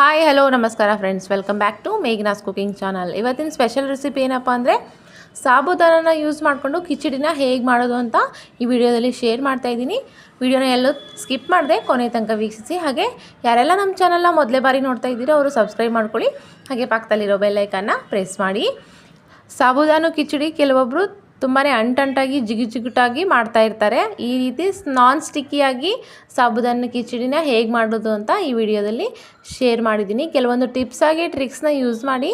Hi hello ನಮಸ್ಕಾರ friends welcome back to Meghna's cooking channel ಇವತ್ತಿನ special recipe ಏನಪ್ಪ ಅಂದರೆ ಸಾಬುದಾನನ ಯೂಸ್ ಮಾಡಿಕೊಂಡು ಕಿಚಡಿನ ಹೇಗೆ ಮಾಡೋದು ಅಂತ ಈ ವಿಡಿಯೋದಲ್ಲಿ ಶೇರ್ ಮಾಡ್ತಾ ಇದ್ದೀನಿ. ವಿಡಿಯೋನ ಎಲ್ಲೂ ಸ್ಕಿಪ್ ಮಾಡಿದೆ, ಕೊನೆ ತನಕ ವೀಕ್ಷಿಸಿ. ಹಾಗೆ ಯಾರೆಲ್ಲ ನಮ್ಮ ಚಾನಲ್ನ ಮೊದಲೇ ಬಾರಿ ನೋಡ್ತಾ ಇದ್ದೀರೋ ಅವರು ಸಬ್ಸ್ಕ್ರೈಬ್ ಮಾಡ್ಕೊಳ್ಳಿ. ಹಾಗೆ ಪಕ್ಕದಲ್ಲಿರೋ ಬೆಲ್ಲೈಕನ್ನ ಪ್ರೆಸ್ ಮಾಡಿ. ಸಾಬುದಾನು, ಕಿಚಡಿ ಕೆಲವೊಬ್ಬರು ತುಂಬಾ ಅಂಟಂಟಾಗಿ ಜಿಗಿ ಜಿಗುಟಾಗಿ ಮಾಡ್ತಾ ಇರ್ತಾರೆ. ಈ ರೀತಿ ನಾನ್ ಸ್ಟಿಕ್ಕಿಯಾಗಿ ಸಾಬುದಾನ ಕಿಚಡಿನ ಹೇಗೆ ಮಾಡೋದು ಅಂತ ಈ ವಿಡಿಯೋದಲ್ಲಿ ಶೇರ್ ಮಾಡಿದ್ದೀನಿ. ಕೆಲವೊಂದು ಟಿಪ್ಸ್ ಆಗಿ ಟ್ರಿಕ್ಸ್ನ ಯೂಸ್ ಮಾಡಿ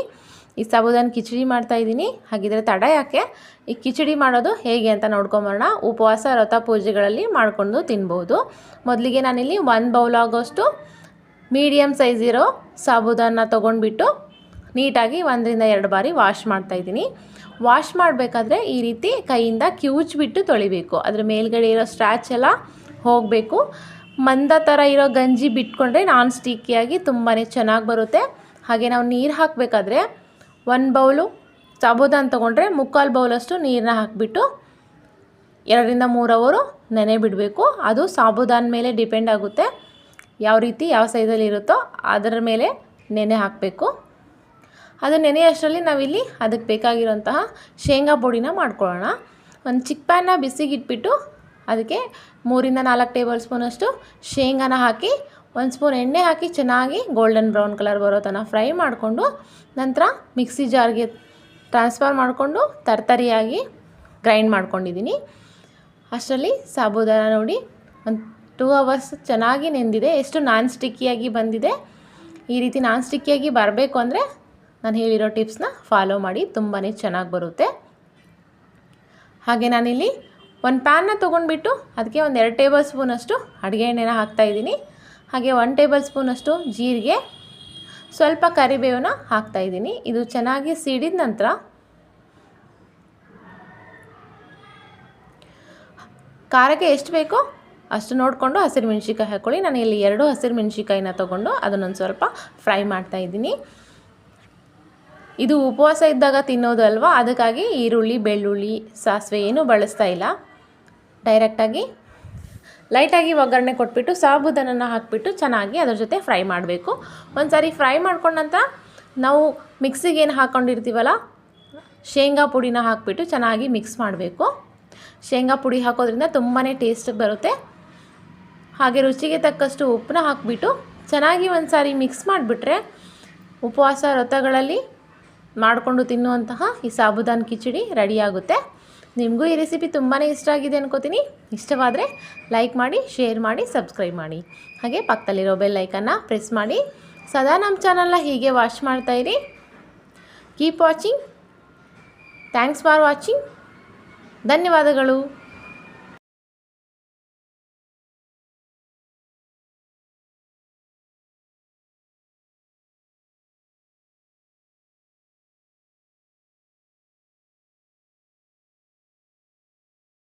ಈ ಸಾಬುದಾನ ಕಿಚಡಿ ಮಾಡ್ತಾ ಇದ್ದೀನಿ. ಹಾಗಿದ್ರೆ ತಡ ಯಾಕೆ? ಈ ಕಿಚಡಿ ಮಾಡೋದು ಹೇಗೆ ಅಂತ ನೋಡ್ಕೊಂಬರೋಣ. ಉಪವಾಸ, ವ್ರತ, ಪೂಜೆಗಳಲ್ಲಿ ಮಾಡಿಕೊಂಡು ತಿನ್ಬೋದು. ಮೊದಲಿಗೆ ನಾನಿಲ್ಲಿ ಒಂದು ಬೌಲ್ ಆಗೋಷ್ಟು ಮೀಡಿಯಮ್ ಸೈಜ್ ಇರೋ ಸಾಬುದಾನ ತೊಗೊಂಡ್ಬಿಟ್ಟು ನೀಟಾಗಿ ಒಂದರಿಂದ ಎರಡು ಬಾರಿ ವಾಶ್ ಮಾಡ್ತಾಯಿದ್ದೀನಿ ವಾಶ್ ಮಾಡಬೇಕಾದ್ರೆ ಈ ರೀತಿ ಕೈಯಿಂದ ಕಿವುಚ್ಬಿಟ್ಟು ತೊಳಿಬೇಕು. ಅದ್ರ ಮೇಲ್ಗಡೆ ಇರೋ ಸ್ಟ್ರ್ಯಾಚ್ ಎಲ್ಲ ಹೋಗಬೇಕು. ಮಂದ ಥರ ಇರೋ ಗಂಜಿ ಬಿಟ್ಕೊಂಡ್ರೆ ನಾನ್ ಸ್ಟಿಕ್ಕಿಯಾಗಿ ತುಂಬಾ ಚೆನ್ನಾಗಿ ಬರುತ್ತೆ. ಹಾಗೆ ನಾವು ನೀರು ಹಾಕಬೇಕಾದ್ರೆ ಒಂದು ಬೌಲು ಸಾಬುದಾನ ತೊಗೊಂಡ್ರೆ ಮುಕ್ಕಾಲು ಬೌಲಷ್ಟು ನೀರನ್ನ ಹಾಕಿಬಿಟ್ಟು ಎರಡರಿಂದ ಮೂರು ಅವರು ನೆನೆ ಬಿಡಬೇಕು. ಅದು ಸಾಬುದಾನ ಮೇಲೆ ಡಿಪೆಂಡ್ ಆಗುತ್ತೆ. ಯಾವ ರೀತಿ ಯಾವ ಸೈಜಲ್ಲಿ ಇರುತ್ತೋ ಅದರ ಮೇಲೆ ನೆನೆ ಹಾಕಬೇಕು. ಅದು ನೆನೆಯಷ್ಟರಲ್ಲಿ ನಾವಿಲ್ಲಿ ಅದಕ್ಕೆ ಬೇಕಾಗಿರೋಂತಹ ಶೇಂಗಾ ಪುಡಿನ ಮಾಡ್ಕೊಳ್ಳೋಣ. ಒಂದು ಚಿಕ್ಕ ಪ್ಯಾನ್ನ ಬಿಸಿಗಿಟ್ಬಿಟ್ಟು ಅದಕ್ಕೆ ಮೂರಿಂದ ನಾಲ್ಕು ಟೇಬಲ್ ಸ್ಪೂನಷ್ಟು ಶೇಂಗಾನ ಹಾಕಿ, ಒಂದು ಸ್ಪೂನ್ ಎಣ್ಣೆ ಹಾಕಿ ಚೆನ್ನಾಗಿ ಗೋಲ್ಡನ್ ಬ್ರೌನ್ ಕಲರ್ ಬರೋ ತನಕ ಫ್ರೈ ಮಾಡಿಕೊಂಡು, ನಂತರ ಮಿಕ್ಸಿ ಜಾರ್ಗೆ ಟ್ರಾನ್ಸ್ಫರ್ ಮಾಡಿಕೊಂಡು ತರ್ತರಿಯಾಗಿ ಗ್ರೈಂಡ್ ಮಾಡ್ಕೊಂಡಿದ್ದೀನಿ. ಅಷ್ಟರಲ್ಲಿ ಸಾಬುದಾನ ನೋಡಿ, ಒಂದು ಟೂ ಅವರ್ಸ್ ಚೆನ್ನಾಗಿ ನೆಂದಿದೆ. ಎಷ್ಟು ನಾನ್ ಸ್ಟಿಕ್ಕಿಯಾಗಿ ಬಂದಿದೆ. ಈ ರೀತಿ ನಾನ್ ಸ್ಟಿಕ್ಕಿಯಾಗಿ ಬರಬೇಕು ಅಂದರೆ ನಾನು ಹೇಳಿರೋ ಟಿಪ್ಸ್ನ ಫಾಲೋ ಮಾಡಿ ತುಂಬಾ ಚೆನ್ನಾಗಿ ಬರುತ್ತೆ. ಹಾಗೆ ನಾನಿಲ್ಲಿ ಒಂದು ಪ್ಯಾನ್ನ ತೊಗೊಂಡ್ಬಿಟ್ಟು ಅದಕ್ಕೆ ಒಂದು ಎರಡು ಟೇಬಲ್ ಸ್ಪೂನಷ್ಟು ಅಡುಗೆ ಎಣ್ಣೆನ ಹಾಕ್ತಾಯಿದ್ದೀನಿ ಹಾಗೆ ಒನ್ ಟೇಬಲ್ ಸ್ಪೂನಷ್ಟು ಜೀರಿಗೆ, ಸ್ವಲ್ಪ ಕರಿಬೇವನ್ನ ಹಾಕ್ತಾಯಿದ್ದೀನಿ ಇದು ಚೆನ್ನಾಗಿ ಸಿಡಿದ ನಂತರ ಖಾರಕ್ಕೆ ಎಷ್ಟು ಬೇಕೋ ಅಷ್ಟು ನೋಡಿಕೊಂಡು ಹಸಿರು ಮೆಣಸಿಕಾಯಿ ಹಾಕ್ಕೊಳ್ಳಿ ನಾನು ಇಲ್ಲಿ ಎರಡು ಹಸಿರು ಮೆಣಸಿಕಾಯಿನ ತೊಗೊಂಡು ಅದನ್ನೊಂದು ಸ್ವಲ್ಪ ಫ್ರೈ ಮಾಡ್ತಾಯಿದ್ದೀನಿ ಇದು ಉಪವಾಸ ಇದ್ದಾಗ ತಿನ್ನೋದು ಅಲ್ವಾ? ಅದಕ್ಕಾಗಿ ಈರುಳ್ಳಿ, ಬೆಳ್ಳುಳ್ಳಿ, ಸಾಸಿವೆ ಏನೂ ಬಳಸ್ತಾ ಇಲ್ಲ. ಡೈರೆಕ್ಟಾಗಿ ಲೈಟಾಗಿ ಒಗ್ಗರಣೆ ಕೊಟ್ಬಿಟ್ಟು ಸಾಬುದನ್ನು ಹಾಕಿಬಿಟ್ಟು ಚೆನ್ನಾಗಿ ಅದ್ರ ಜೊತೆ ಫ್ರೈ ಮಾಡಬೇಕು. ಒಂದು ಸಾರಿ ಫ್ರೈ ಮಾಡ್ಕೊಂಡಂತ ನಾವು ಮಿಕ್ಸಿಗೆ ಏನು ಹಾಕ್ಕೊಂಡಿರ್ತೀವಲ್ಲ ಶೇಂಗಾ ಪುಡಿನ ಹಾಕಿಬಿಟ್ಟು ಚೆನ್ನಾಗಿ ಮಿಕ್ಸ್ ಮಾಡಬೇಕು. ಶೇಂಗಾ ಪುಡಿ ಹಾಕೋದ್ರಿಂದ ತುಂಬಾ ಟೇಸ್ಟ್ ಬರುತ್ತೆ. ಹಾಗೆ ರುಚಿಗೆ ತಕ್ಕಷ್ಟು ಉಪ್ಪನ್ನ ಹಾಕಿಬಿಟ್ಟು ಚೆನ್ನಾಗಿ ಒಂದು ಸಾರಿ ಮಿಕ್ಸ್ ಮಾಡಿಬಿಟ್ರೆ ಉಪವಾಸ ವ್ರತಗಳಲ್ಲಿ ಮಾಡಿಕೊಂಡು ತಿನ್ನುವಂತಹ ಈ ಸಾಬುದಾನ್ ಕಿಚಡಿ ರೆಡಿಯಾಗುತ್ತೆ. ನಿಮಗೂ ಈ ರೆಸಿಪಿ ತುಂಬಾ ಇಷ್ಟ ಆಗಿದೆ ಅನ್ಕೋತೀನಿ. ಇಷ್ಟವಾದರೆ ಲೈಕ್ ಮಾಡಿ, ಶೇರ್ ಮಾಡಿ, ಸಬ್ಸ್ಕ್ರೈಬ್ ಮಾಡಿ. ಹಾಗೆ ಪಕ್ಕದಲ್ಲಿರೋ ಬೆಲ್ ಐಕನ್ನ ಪ್ರೆಸ್ ಮಾಡಿ. ಸದಾ ನಮ್ಮ ಚಾನಲ್ನ ಹೀಗೆ ವಾಚ್ ಇರಿ. Keep watching thanks for watching ಧನ್ಯವಾದಗಳು.